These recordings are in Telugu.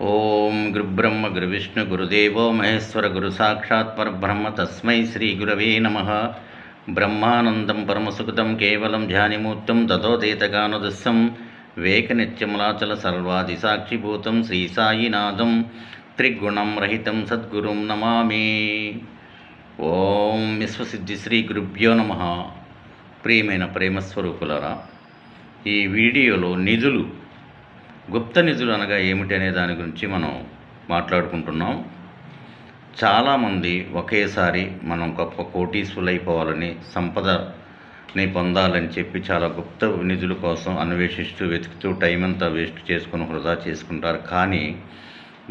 ఓం గురుబ్రహ్మ గురువిష్ణు గురుదేవో మహేశ్వర గురు సాక్షాత్ పరబ్రహ్మ తస్మై శ్రీ గురవే నమ. బ్రహ్మానందం పరమసుకృతం కేవలం ధ్యానిమూర్తం తతోదేతగానుదస్సం వేకనిత్యములాచల సర్వాది సాక్షిభూతం శ్రీ సాయినాథం త్రిగుణం రహితం సద్గురుం నమామి. ఓం విశ్వసిద్ధి శ్రీ గురుభ్యో నమ. ప్రియమైన ప్రేమస్వరూపులరా ఈ వీడియోలో నిధులు గుప్త నిధులు అనగా ఏమిటి అనే దాని గురించి మనం మాట్లాడుకుంటున్నాం. చాలామంది ఒకేసారి మనం గొప్ప కోటీసులైపోవాలని సంపదని పొందాలని చెప్పి చాలా గుప్త నిధుల కోసం అన్వేషిస్తూ వెతుకుతూ టైం అంతా వేస్ట్ చేసుకుని వృధా చేసుకుంటారు. కానీ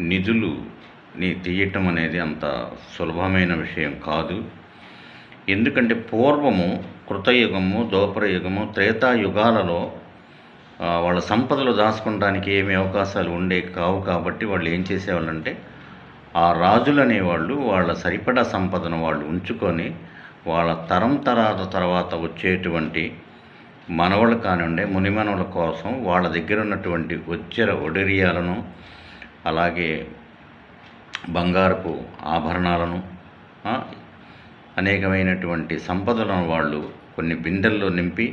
నిధులుని తీయటం అనేది అంత సులభమైన విషయం కాదు. ఎందుకంటే పూర్వము కృతయుగము దోపరయుగము త్రేతాయుగాలలో వాళ్ళ సంపదలు దాచుకోవడానికి ఏమి అవకాశాలు ఉండే కావు కాబట్టి వాళ్ళు ఏం చేసేవాళ్ళంటే ఆ రాజులు అనేవాళ్ళు వాళ్ళ సరిపడా సంపదను వాళ్ళు ఉంచుకొని వాళ్ళ తరం తరాల తర్వాత వచ్చేటువంటి మనవళ్ళు కానివ్వండి మునిమనవుల కోసం వాళ్ళ దగ్గర ఉన్నటువంటి వజ్ర ఒడిరియాలను అలాగే బంగారపు ఆభరణాలను అనేకమైనటువంటి సంపదలను వాళ్ళు కొన్ని బిందెల్లో నింపి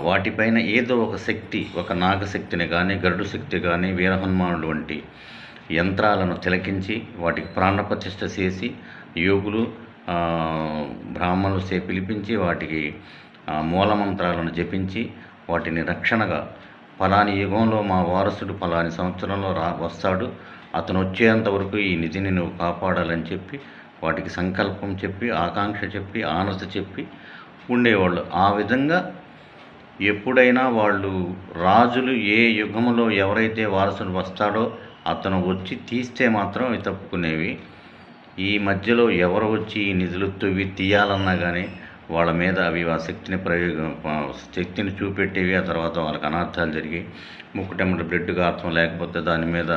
వాటిపైన ఏదో ఒక శక్తి ఒక నాగశక్తిని కానీ గరుడు శక్తి కానీ వీరహనుమానుడు వంటి యంత్రాలను తిలకించి వాటికి ప్రాణప్రతిష్ఠ చేసి యోగులు బ్రాహ్మణులు చే పిలిపించి వాటికి మూలమంత్రాలను జపించి వాటిని రక్షణగా ఫలాని యుగంలో మా వారసుడు ఫలాని సంవత్సరంలో రా వస్తాడు అతను వచ్చేంత వరకు ఈ నిధిని నువ్వు కాపాడాలని చెప్పి వాటికి సంకల్పం చెప్పి ఆకాంక్ష చెప్పి ఆనత చెప్పి ఉండేవాళ్ళు. ఆ విధంగా ఎప్పుడైనా వాళ్ళు రాజులు ఏ యుగములో ఎవరైతే వారసుడు వస్తాడో అతను వచ్చి తీస్తే మాత్రం అవి తప్పుకునేవి. ఈ మధ్యలో ఎవరు వచ్చి ఈ నిధులు తవ్వి తీయాలన్నా కానీ వాళ్ళ మీద అవి ఆ శక్తిని ప్రయోగం శక్తిని చూపెట్టేవి. ఆ తర్వాత వాళ్ళకి అనర్థాలు జరిగి ముక్కుటెమ్మట బ్లడ్ కారటం లేకపోతే దాని మీద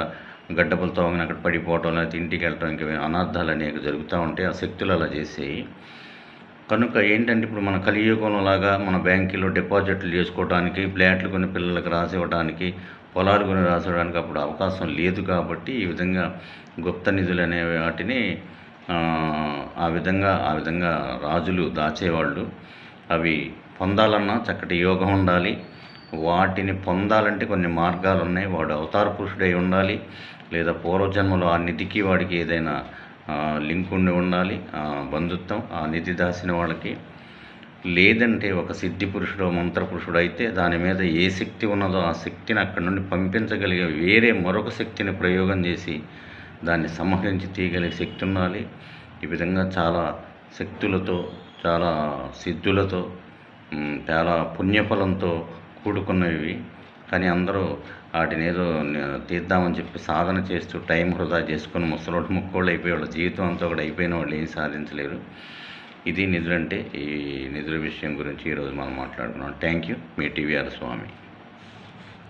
గడ్డపులతో అక్కడ పడిపోవటం లేకపోతే ఇంటికి వెళ్ళటం ఇంకా అనర్థాలు అనేక జరుగుతూ ఉంటాయి ఆ శక్తులు అలా చేసేవి కనుక ఏంటంటే ఇప్పుడు మన కలియుగంలో లాగా మన బ్యాంకులో డిపాజిట్లు చేసుకోవడానికి ఫ్లాట్లు కొన్ని పిల్లలకు రాసివ్వడానికి పొలాలు కొని రాసివ్వడానికి అప్పుడు అవకాశం లేదు కాబట్టి ఈ విధంగా గుప్త నిధులు అనే వాటిని ఆ, విధంగా ఆ విధంగా రాజులు దాచేవాళ్ళు. అవి పొందాలన్నా చక్కటి యోగం ఉండాలి. వాటిని పొందాలంటే కొన్ని మార్గాలు ఉన్నాయి వాడు అవతార పురుషుడై ఉండాలి. లేదా పూర్వజన్మలో ఆ నిధికి వాడికి ఏదైనా లింక్ ఉండి ఉండాలి ఆ, బంధుత్వం ఆ నిధి దాసిన వాళ్ళకి. లేదంటే ఒక సిద్ధి పురుషుడు మంత్ర పురుషుడు అయితే దాని మీద ఏ శక్తి ఉన్నదో ఆ శక్తిని అక్కడి నుండి పంపించగలిగే వేరే మరొక శక్తిని ప్రయోగం చేసి దాన్ని సంహరించి తీయగలిగే శక్తి ఉండాలి. ఈ విధంగా చాలా శక్తులతో చాలా సిద్ధులతో చాలా పుణ్యఫలంతో కూడుకున్నవి. కానీ అందరూ వాటిని ఏదో తీద్దామని చెప్పి సాధన చేస్తూ టైం వృధా చేసుకొని ముసలోటి ముక్కోళ్ళు అయిపోయేవాళ్ళు జీవితం అంతా కూడా అయిపోయిన వాళ్ళు ఏం సాధించలేరు. ఇది నిధులంటే ఈ నిధుల విషయం గురించి ఈరోజు మనం మాట్లాడుకున్నాం. Thank you. Me TVR Swamy.